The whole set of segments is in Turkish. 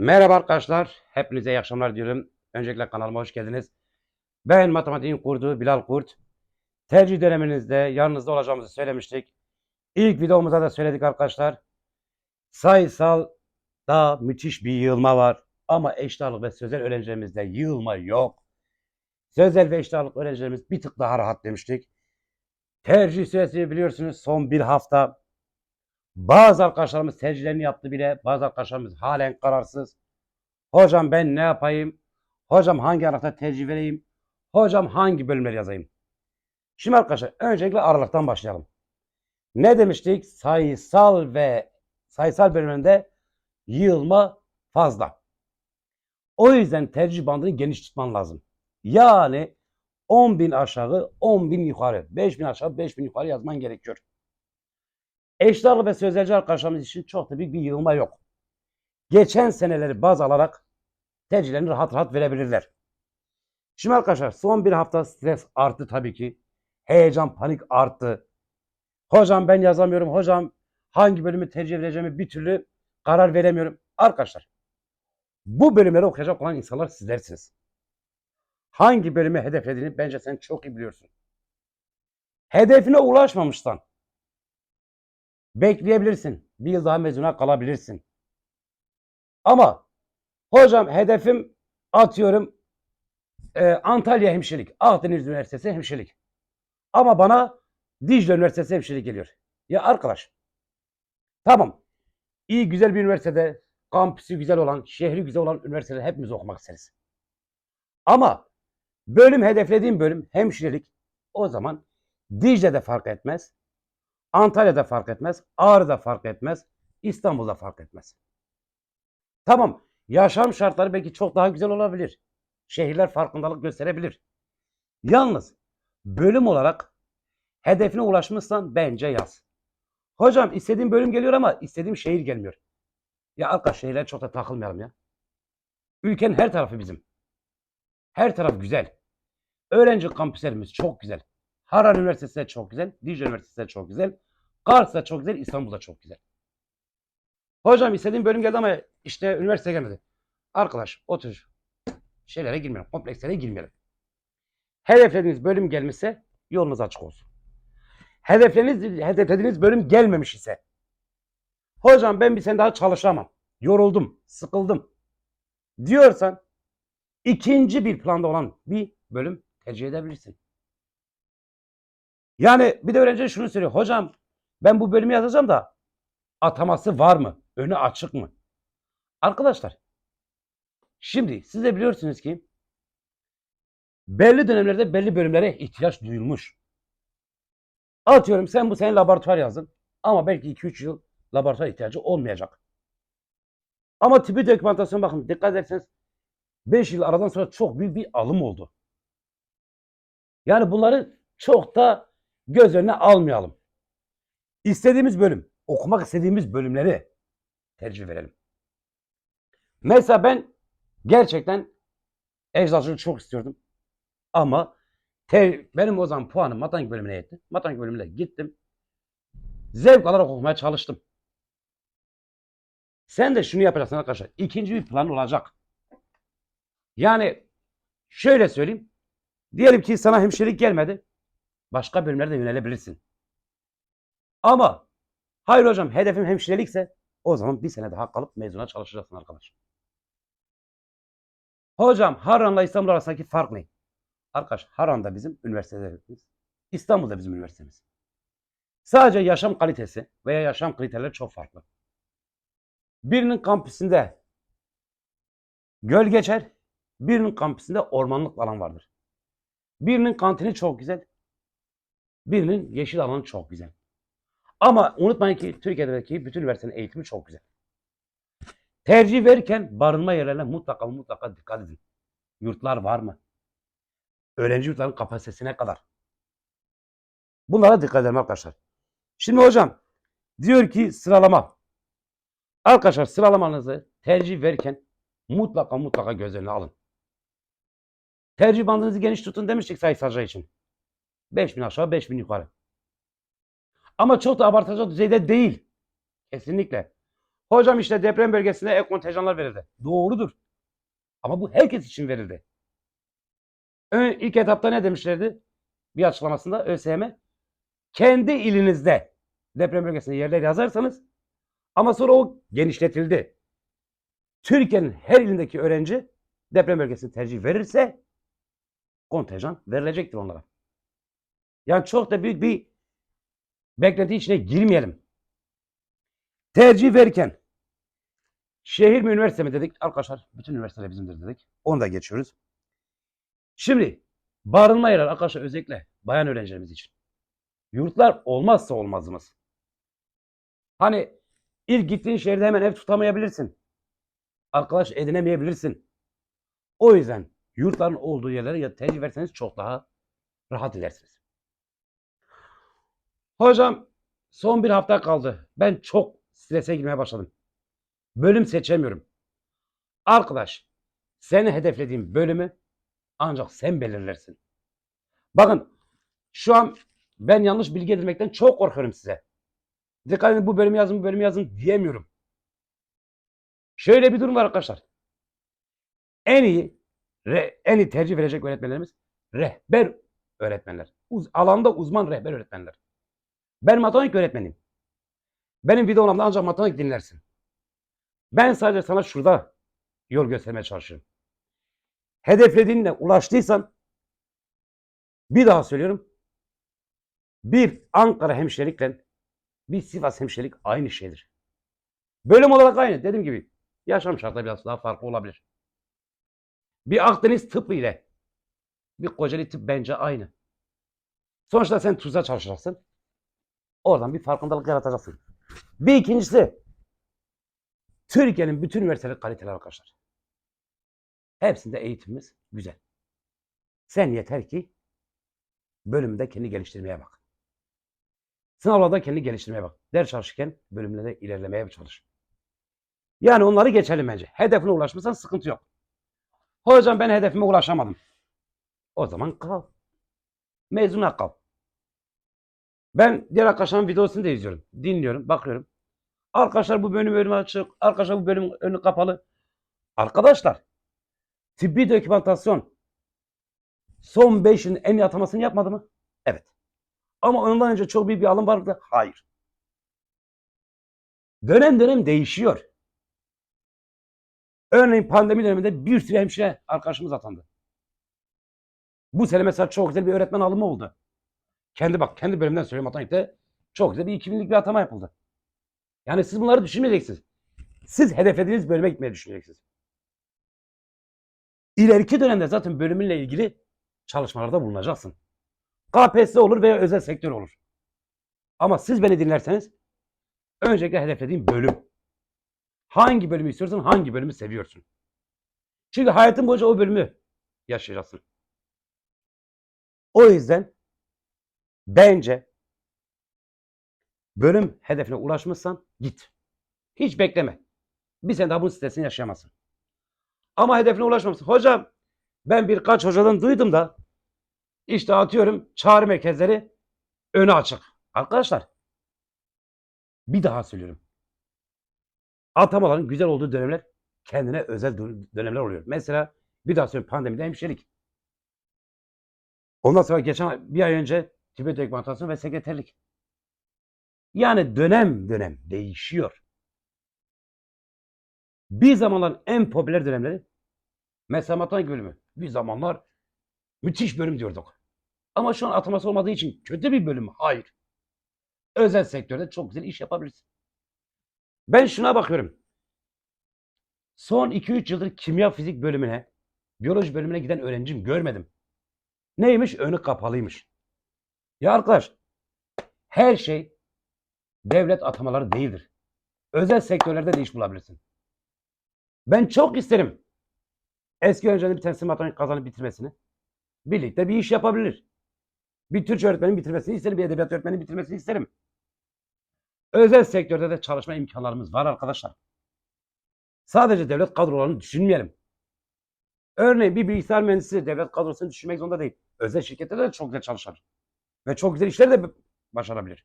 Merhaba arkadaşlar. Hepinize iyi akşamlar diyorum. Öncelikle kanalıma hoş geldiniz. Ben matematiğin kurduğu Bilal Kurt. Tercih döneminizde yanınızda olacağımızı söylemiştik. İlk videomuzda da söyledik arkadaşlar. Sayısal da müthiş bir yığılma var. Ama eşit ağırlık ve sözel öğrencilerimizde yığılma yok. Sözel ve eşit ağırlık öğrencilerimiz bir tık daha rahat demiştik. Tercih süresi biliyorsunuz son bir hafta. Bazı arkadaşlarımız tercihlerini yaptı bile. Bazı arkadaşlarımız halen kararsız. Hocam ben ne yapayım? Hocam hangi aralıkta tercih vereyim? Hocam hangi bölümleri yazayım? Şimdi arkadaşlar öncelikle aralıktan başlayalım. Ne demiştik? Sayısal ve sayısal bölümünde yığılma fazla. O yüzden tercih bandını geniş tutman lazım. Yani 10.000 aşağı 10.000 yukarı 5.000 aşağı 5.000 yukarı yazman gerekiyor. Ağırlık ve sözelci arkadaşlarımız için çok da büyük bir yığılma yok. Geçen seneleri baz alarak tercihlerini rahat rahat verebilirler. Şimdi arkadaşlar son bir hafta stres arttı tabii ki. Heyecan, panik arttı. Hocam ben yazamıyorum. Hocam hangi bölümü tercih edeceğimi bir türlü karar veremiyorum. Arkadaşlar bu bölümleri okuyacak olan insanlar sizlersiniz. Hangi bölümü hedeflediğini bence sen çok iyi biliyorsun. Hedefine ulaşmamışsan bekleyebilirsin. Bir yıl daha mezuna kalabilirsin. Ama hocam hedefim atıyorum e, Antalya hemşirelik. Akdeniz Üniversitesi hemşirelik. Ama bana Dicle Üniversitesi hemşirelik geliyor. Ya arkadaş tamam iyi güzel bir üniversitede kampüsü güzel olan, şehri güzel olan üniversitede hepimiz okumak isteriz. Ama bölüm hedeflediğim bölüm hemşirelik o zaman Dicle'de fark etmez. Antalya'da fark etmez. Ağrı'da fark etmez. İstanbul'da fark etmez. Tamam. Yaşam şartları belki çok daha güzel olabilir. Şehirler farkındalık gösterebilir. Yalnız bölüm olarak hedefine ulaşmışsan bence yaz. Hocam istediğim bölüm geliyor ama istediğim şehir gelmiyor. Ya arkadaş şehirlere çok da takılmayalım ya. Ülkenin her tarafı bizim. Her taraf güzel. Öğrenci kampüslerimiz çok güzel. Harar Üniversitesi de çok güzel. Dicle Üniversitesi de çok güzel. Kars da çok güzel. İstanbul da çok güzel. Hocam istediğim bölüm geldi ama işte üniversite gelmedi. Arkadaş otur. Şeylere girmeyelim. Komplekslere girmeyelim. Hedeflediğiniz bölüm gelmişse yolunuz açık olsun. Hedefleriniz, hedeflediğiniz bölüm gelmemiş ise hocam ben bir sene daha çalışamam. Yoruldum, sıkıldım diyorsan ikinci bir planda olan bir bölüm tercih edebilirsin. Yani bir de öğrenci şunu söylüyor. Hocam ben bu bölümü yazacağım da ataması var mı? Önü açık mı? Arkadaşlar şimdi siz de biliyorsunuz ki belli dönemlerde belli bölümlere ihtiyaç duyulmuş. Atıyorum sen bu sene laboratuvar yazdın ama belki 2-3 yıl laboratuvar ihtiyacı olmayacak. Ama tipi dokümantasyon bakın dikkat ederseniz 5 yıl aradan sonra çok büyük bir alım oldu. Yani bunları çok da göz önüne almayalım. İstediğimiz bölüm, okumak istediğimiz bölümleri tercih verelim. Mesela ben gerçekten eczacılık çok istiyordum. Ama te- benim o zaman puanım matematik bölümüne yetti. Matematik bölümüne gittim. Zevk alarak okumaya çalıştım. Sen de şunu yapacaksın arkadaşlar. İkinci bir plan olacak. Yani şöyle söyleyeyim. Diyelim ki sana hemşirelik gelmedi. Başka bölümlere de yönelebilirsin. Ama hayır hocam hedefim hemşirelikse o zaman bir sene daha kalıp mezuna çalışacaksın arkadaş. Hocam Harran'la İstanbul arasındaki fark ne? Arkadaş Harran da bizim üniversitelerimiz. İstanbul da bizim üniversitemiz. Sadece yaşam kalitesi veya yaşam kriterleri çok farklı. Birinin kampüsünde göl geçer, birinin kampüsünde ormanlık alan vardır. Birinin kantini çok güzel, birinin yeşil alanı çok güzel. Ama unutmayın ki Türkiye'deki bütün üniversitenin eğitimi çok güzel. Tercih verirken barınma yerlerine mutlaka mutlaka dikkat edin. Yurtlar var mı? Öğrenci yurtlarının kapasitesine kadar. Bunlara dikkat edelim arkadaşlar. Şimdi hocam diyor ki sıralama. Arkadaşlar sıralamanızı tercih verirken mutlaka mutlaka göz önüne alın. Tercih bandınızı geniş tutun demiştik sayısalca için. 5000 aşağı 5000 yukarı. Ama çok da abartacak düzeyde değil. Kesinlikle. Hocam işte deprem bölgesinde ek kontenjanlar verildi. Doğrudur. Ama bu herkes için verildi. Ön, ilk etapta ne demişlerdi? Bir açıklamasında ÖSYM kendi ilinizde deprem bölgesinde yerler yazarsanız ama sonra o genişletildi. Türkiye'nin her ilindeki öğrenci deprem bölgesini tercih verirse kontenjan verilecektir onlara. Yani çok da büyük bir beklenti içine girmeyelim. Tercih verirken şehir mi üniversite mi dedik? Arkadaşlar bütün üniversiteler bizimdir dedik. Onu da geçiyoruz. Şimdi barınma yerleri arkadaşlar özellikle bayan öğrencilerimiz için. Yurtlar olmazsa olmazımız. Hani ilk gittiğin şehirde hemen ev tutamayabilirsin. Arkadaş edinemeyebilirsin. O yüzden yurtların olduğu yerlere ya tercih verseniz çok daha rahat ilersiniz. Hocam son bir hafta kaldı. Ben çok strese girmeye başladım. Bölüm seçemiyorum. Arkadaş, seni hedeflediğim bölümü ancak sen belirlersin. Bakın şu an ben yanlış bilgi edilmekten çok korkuyorum size. Dikkat edin bu bölümü yazın bu bölümü yazın diyemiyorum. Şöyle bir durum var arkadaşlar. En iyi en iyi tercih verecek öğretmenlerimiz rehber öğretmenler. Uz, alanda uzman rehber öğretmenler. Ben matematik öğretmeniyim. Benim videolarımda ancak matematik dinlersin. Ben sadece sana şurada yol göstermeye çalışıyorum. Hedeflediğinle ulaştıysan bir daha söylüyorum. Bir Ankara hemşirelikle bir Sivas hemşirelik aynı şeydir. Bölüm olarak aynı. Dediğim gibi yaşam şartları biraz daha farklı olabilir. Bir Akdeniz tıbbı ile bir Kocaeli tıp bence aynı. Sonuçta sen TUS'a çalışacaksın. Oradan bir farkındalık yaratacaksın. Bir ikincisi Türkiye'nin bütün üniversiteleri kaliteli arkadaşlar. Hepsinde eğitimimiz güzel. Sen yeter ki bölümde kendi geliştirmeye bak. Sınavlarda kendi geliştirmeye bak. Ders çalışırken bölümlere ilerlemeye çalış. Yani onları geçelim bence. Hedefine ulaşmışsan sıkıntı yok. Hocam ben hedefime ulaşamadım. O zaman kal. Mezuna kal. Ben diğer arkadaşlarımın videosunu da izliyorum. Dinliyorum, bakıyorum. Arkadaşlar bu bölüm önü açık. Arkadaşlar bu bölüm önü kapalı. Arkadaşlar tıbbi dokümantasyon son 5'in en iyi atamasını yapmadı mı? Evet. Ama ondan önce çok büyük bir alım var mı? Hayır. Dönem dönem değişiyor. Örneğin pandemi döneminde bir sürü hemşire arkadaşımız atandı. Bu sene mesela çok güzel bir öğretmen alımı oldu. Kendi bak kendi bölümden söylüyorum matematikte çok güzel bir 2000'lik bir atama yapıldı. Yani siz bunları düşünmeyeceksiniz. Siz hedeflediğiniz bölüme gitmeyi düşüneceksiniz. İleriki dönemde zaten bölümünle ilgili çalışmalarda bulunacaksın. KPSS olur veya özel sektör olur. Ama siz beni dinlerseniz öncelikle hedeflediğim bölüm. Hangi bölümü istiyorsun, hangi bölümü seviyorsun? Çünkü hayatın boyunca o bölümü yaşayacaksın. O yüzden bence bölüm hedefine ulaşmışsan git. Hiç bekleme. Bir sene daha bunun stresini yaşayamazsın. Ama hedefine ulaşmamışsın. Hocam ben birkaç hocadan duydum da işte atıyorum çağrı merkezleri önü açık. Arkadaşlar bir daha söylüyorum. Atamaların güzel olduğu dönemler kendine özel dö- dönemler oluyor. Mesela bir daha söylüyorum pandemide hemşirelik. Ondan sonra geçen bir ay önce Tibet dokümantasyon ve sekreterlik. Yani dönem dönem değişiyor. Bir zamanlar en popüler dönemleri mesela matematik bölümü. Bir zamanlar müthiş bölüm diyorduk. Ama şu an ataması olmadığı için kötü bir bölüm. Hayır. Özel sektörde çok güzel iş yapabilirsin. Ben şuna bakıyorum. Son 2-3 yıldır kimya fizik bölümüne, biyoloji bölümüne giden öğrencim görmedim. Neymiş? Önü kapalıymış. Ya arkadaş, her şey devlet atamaları değildir. Özel sektörlerde de iş bulabilirsin. Ben çok isterim eski öğrencilerin bir tanesi matematik kazanıp bitirmesini. Birlikte bir iş yapabilir. Bir Türkçe öğretmenin bitirmesini isterim, bir edebiyat öğretmenin bitirmesini isterim. Özel sektörde de çalışma imkanlarımız var arkadaşlar. Sadece devlet kadrolarını düşünmeyelim. Örneğin bir bilgisayar mühendisi devlet kadrosunu düşünmek zorunda değil. Özel şirkette de çok güzel çalışır. Ve çok güzel işler de başarabilir.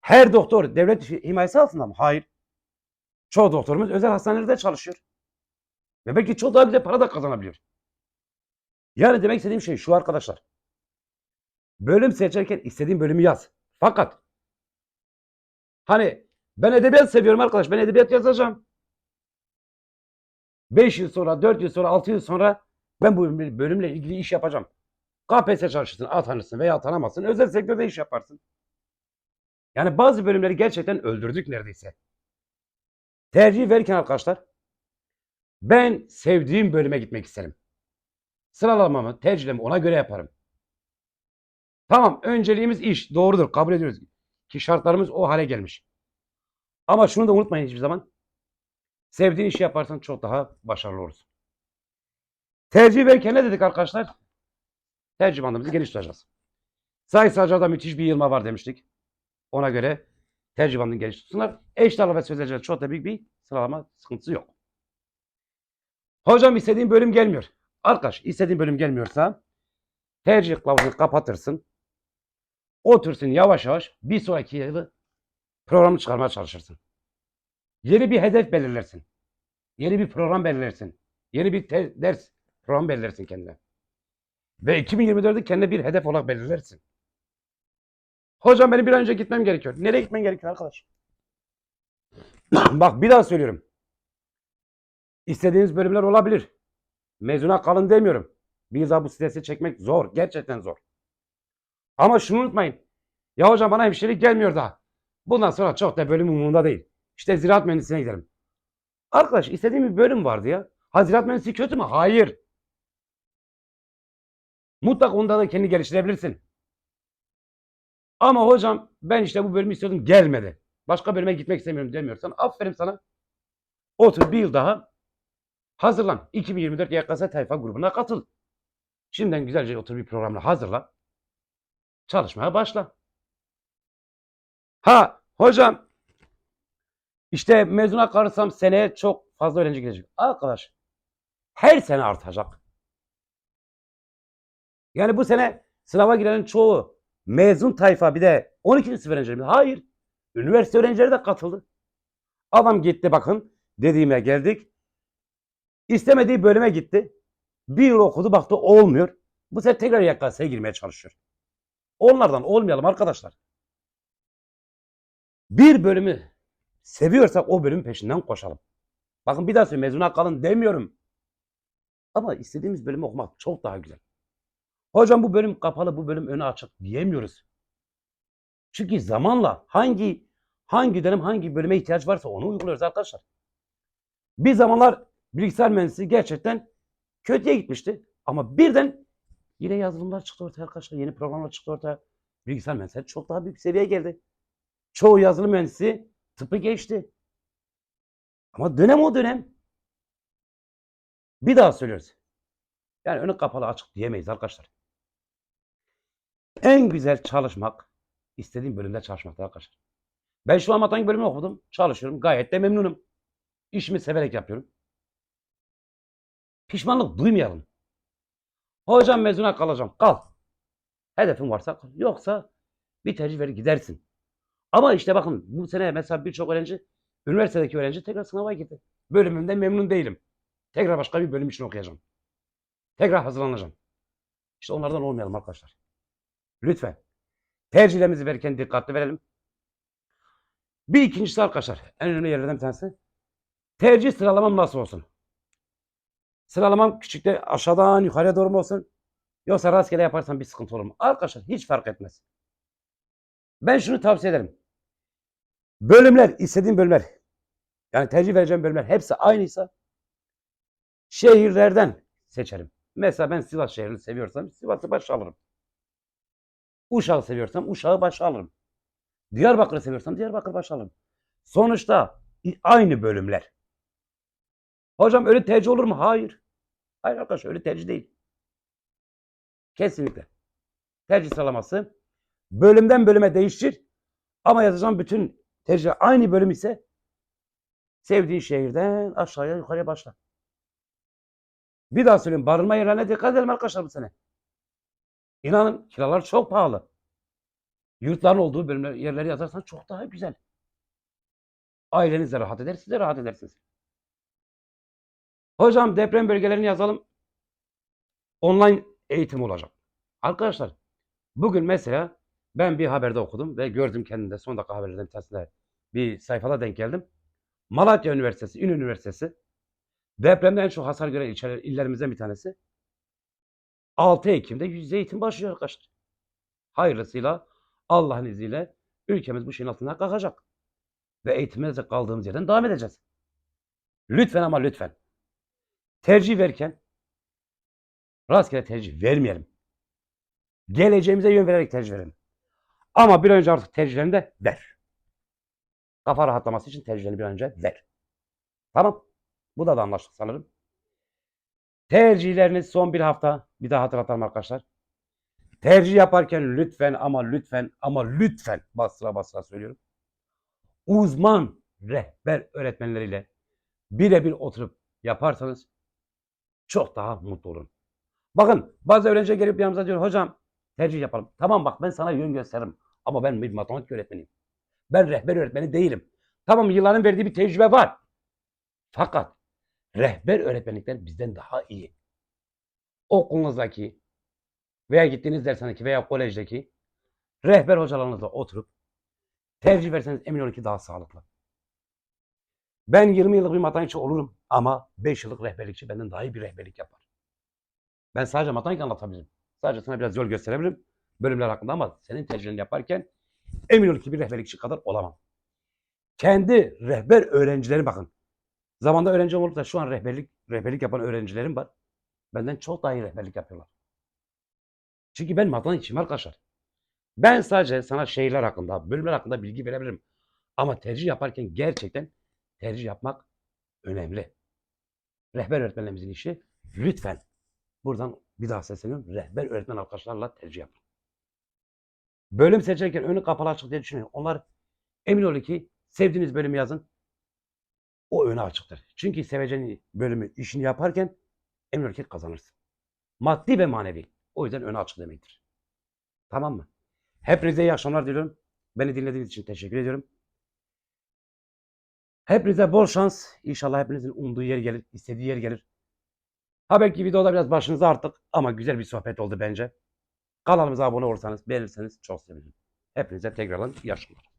Her doktor devlet himayesi altında mı? Hayır. Çoğu doktorumuz özel hastanelerde çalışıyor. Ve belki çok daha güzel para da kazanabiliyor. Yani demek istediğim şey şu arkadaşlar. Bölüm seçerken istediğin bölümü yaz. Fakat hani ben edebiyat seviyorum arkadaş. Ben edebiyat yazacağım. 5 yıl sonra, 4 yıl sonra, 6 yıl sonra ben bu bölümle ilgili iş yapacağım. KPSS çalışırsın, atanırsın veya atanamazsın. Özel sektörde iş yaparsın. Yani bazı bölümleri gerçekten öldürdük neredeyse. Tercih verirken arkadaşlar ben sevdiğim bölüme gitmek isterim. Sıralamamı, tercihlerimi ona göre yaparım. Tamam, önceliğimiz iş. Doğrudur, kabul ediyoruz. Ki şartlarımız o hale gelmiş. Ama şunu da unutmayın hiçbir zaman. Sevdiğin işi yaparsan çok daha başarılı olursun. Tercih verirken ne dedik arkadaşlar? Tercih bandımızı geniş tutacağız. Sayısalcıda müthiş bir yılma var demiştik. Ona göre tercih bandını geniş tutsunlar. Ağırlık ve sözelcide çok da büyük bir sıralama sıkıntısı yok. Hocam istediğim bölüm gelmiyor. Arkadaş istediğin bölüm gelmiyorsa tercih kılavuzunu kapatırsın. Otursun yavaş yavaş bir sonraki yılı programı çıkarmaya çalışırsın. Yeni bir hedef belirlersin. Yeni bir program belirlersin. Yeni bir ders program belirlersin kendine. Ve 2024'ü kendine bir hedef olarak belirlersin. Hocam benim bir an önce gitmem gerekiyor. Nereye gitmen gerekiyor arkadaş? Bak bir daha söylüyorum. İstediğiniz bölümler olabilir. Mezuna kalın demiyorum. Bir daha bu stresi çekmek zor. Gerçekten zor. Ama şunu unutmayın. Ya hocam bana hemşirelik gelmiyor daha. Bundan sonra çok da bölüm umurumda değil. İşte ziraat mühendisliğine gidelim. Arkadaş istediğim bir bölüm vardı ya. Ha ziraat mühendisliği kötü mü? Hayır. Mutlaka onda da kendini geliştirebilirsin. Ama hocam ben işte bu bölümü istiyordum gelmedi. Başka bölüme gitmek istemiyorum demiyorsan aferin sana. Otur bir yıl daha hazırlan. 2024 YKS tayfa grubuna katıl. Şimdiden güzelce otur bir programla hazırla. Çalışmaya başla. Ha hocam işte mezuna kalırsam seneye çok fazla öğrenci gelecek. Arkadaş her sene artacak. Yani bu sene sınava girenin çoğu mezun tayfa bir de 12. sınıf öğrencileri? Hayır. Üniversite öğrencileri de katıldı. Adam gitti bakın dediğime geldik. İstemediği bölüme gitti. Bir yıl okudu baktı olmuyor. Bu sefer tekrar YKS'ye girmeye çalışıyor. Onlardan olmayalım arkadaşlar. Bir bölümü seviyorsak o bölümün peşinden koşalım. Bakın bir daha söyleyeyim mezuna kalın demiyorum. Ama istediğimiz bölümü okumak çok daha güzel. Hocam bu bölüm kapalı, bu bölüm önü açık diyemiyoruz. Çünkü zamanla hangi hangi dönem hangi bölüme ihtiyaç varsa onu uyguluyoruz arkadaşlar. Bir zamanlar bilgisayar mühendisliği gerçekten kötüye gitmişti. Ama birden yine yazılımlar çıktı ortaya arkadaşlar. Yeni programlar çıktı ortaya. Bilgisayar mühendisleri çok daha büyük seviyeye geldi. Çoğu yazılım mühendisi tıpı geçti. Ama dönem o dönem. Bir daha söylüyoruz. Yani önü kapalı açık diyemeyiz arkadaşlar. En güzel çalışmak istediğim bölümde çalışmaktır arkadaşlar. Ben şu an matematik bölümünü okudum. Çalışıyorum. Gayet de memnunum. İşimi severek yapıyorum. Pişmanlık duymayalım. Hocam mezuna kalacağım. Kal. Hedefin varsa kal. Yoksa bir tercih verir gidersin. Ama işte bakın bu sene mesela birçok öğrenci, üniversitedeki öğrenci tekrar sınava girdi. Bölümümden memnun değilim. Tekrar başka bir bölüm için okuyacağım. Tekrar hazırlanacağım. İşte onlardan olmayalım arkadaşlar. Lütfen. Tercihlerimizi verirken dikkatli verelim. Bir ikincisi arkadaşlar. En önemli yerlerden bir tanesi. Tercih sıralamam nasıl olsun? Sıralamam küçükte aşağıdan yukarıya doğru mu olsun? Yoksa rastgele yaparsan bir sıkıntı olur mu? Arkadaşlar hiç fark etmez. Ben şunu tavsiye ederim. Bölümler, istediğim bölümler, yani tercih vereceğim bölümler hepsi aynıysa şehirlerden seçerim. Mesela ben Sivas şehrini seviyorsam Sivas'ı başa alırım. Uşak'ı seviyorsam Uşak'ı başa alırım. Diyarbakır'ı seviyorsam Diyarbakır başa alırım. Sonuçta aynı bölümler. Hocam öyle tercih olur mu? Hayır. Hayır arkadaş öyle tercih değil. Kesinlikle. Tercih sıralaması bölümden bölüme değişir. Ama yazacağım bütün tercih aynı bölüm ise sevdiğin şehirden aşağıya yukarıya başla. Bir daha söyleyeyim. Barınma yerlerine dikkat edelim arkadaşlar bu sene. İnanın kiralar çok pahalı. Yurtların olduğu bölümler, yerleri yazarsan çok daha güzel. Aileniz de rahat eder, siz de rahat edersiniz. Hocam deprem bölgelerini yazalım. Online eğitim olacak. Arkadaşlar bugün mesela ben bir haberde okudum ve gördüm kendimde son dakika haberlerden bir bir sayfada denk geldim. Malatya Üniversitesi, Ün Üniversitesi depremde en çok hasar gören ilçeler, illerimizden bir tanesi. 6 Ekim'de yüz yüze eğitim başlıyor arkadaşlar. Hayırlısıyla Allah'ın izniyle ülkemiz bu şeyin altından kalkacak. Ve eğitimimize kaldığımız yerden devam edeceğiz. Lütfen ama lütfen. Tercih verirken rastgele tercih vermeyelim. Geleceğimize yön vererek tercih verelim. Ama bir önce artık tercihlerini de ver. Kafa rahatlaması için tercihlerini bir önce ver. Tamam. Bu da da anlaştık sanırım. Tercihleriniz son bir hafta. Bir daha hatırlatalım arkadaşlar. Tercih yaparken lütfen ama lütfen ama lütfen bastıra bastıra söylüyorum. Uzman rehber öğretmenleriyle birebir oturup yaparsanız çok daha mutlu olun. Bakın bazı öğrenci gelip yanımıza diyor hocam tercih yapalım. Tamam bak ben sana yön gösteririm ama ben bir matematik öğretmeniyim. Ben rehber öğretmeni değilim. Tamam yılların verdiği bir tecrübe var. Fakat rehber öğretmenlikler bizden daha iyi. Okulunuzdaki veya gittiğiniz dershanedeki veya kolejdeki rehber hocalarınızla oturup tercih verseniz emin olun ki daha sağlıklı. Ben 20 yıllık bir matematikçi olurum ama 5 yıllık rehberlikçi benden daha iyi bir rehberlik yapar. Ben sadece matematik anlatabilirim. Sadece sana biraz yol gösterebilirim bölümler hakkında ama senin tercihlerini yaparken emin ol ki bir rehberlikçi kadar olamam. Kendi rehber öğrencilerim bakın. Zamanda öğrenci olup da şu an rehberlik rehberlik yapan öğrencilerim var. Benden çok daha iyi rehberlik yapıyorlar. Çünkü ben matematikçiyim arkadaşlar. Ben sadece sana şehirler hakkında, bölümler hakkında bilgi verebilirim. Ama tercih yaparken gerçekten tercih yapmak önemli. Rehber öğretmenlerimizin işi lütfen buradan bir daha sesleniyorum. Rehber öğretmen arkadaşlarla tercih yapın. Bölüm seçerken önü kapalı açık diye düşünmeyin. Onlar emin olun ki sevdiğiniz bölümü yazın. O önü açıktır. Çünkü seveceğin bölümü işini yaparken ki kazanırsın. Maddi ve manevi. O yüzden önü açık demektir. Tamam mı? Hepinize iyi akşamlar diliyorum. Beni dinlediğiniz için teşekkür ediyorum. Hepinize bol şans. İnşallah hepinizin umduğu yer gelir, istediği yer gelir. Ha belki videoda biraz başınızı arttık ama güzel bir sohbet oldu bence. Kanalımıza abone olursanız, beğenirseniz çok sevinirim. Hepinize tekrardan iyi akşamlar.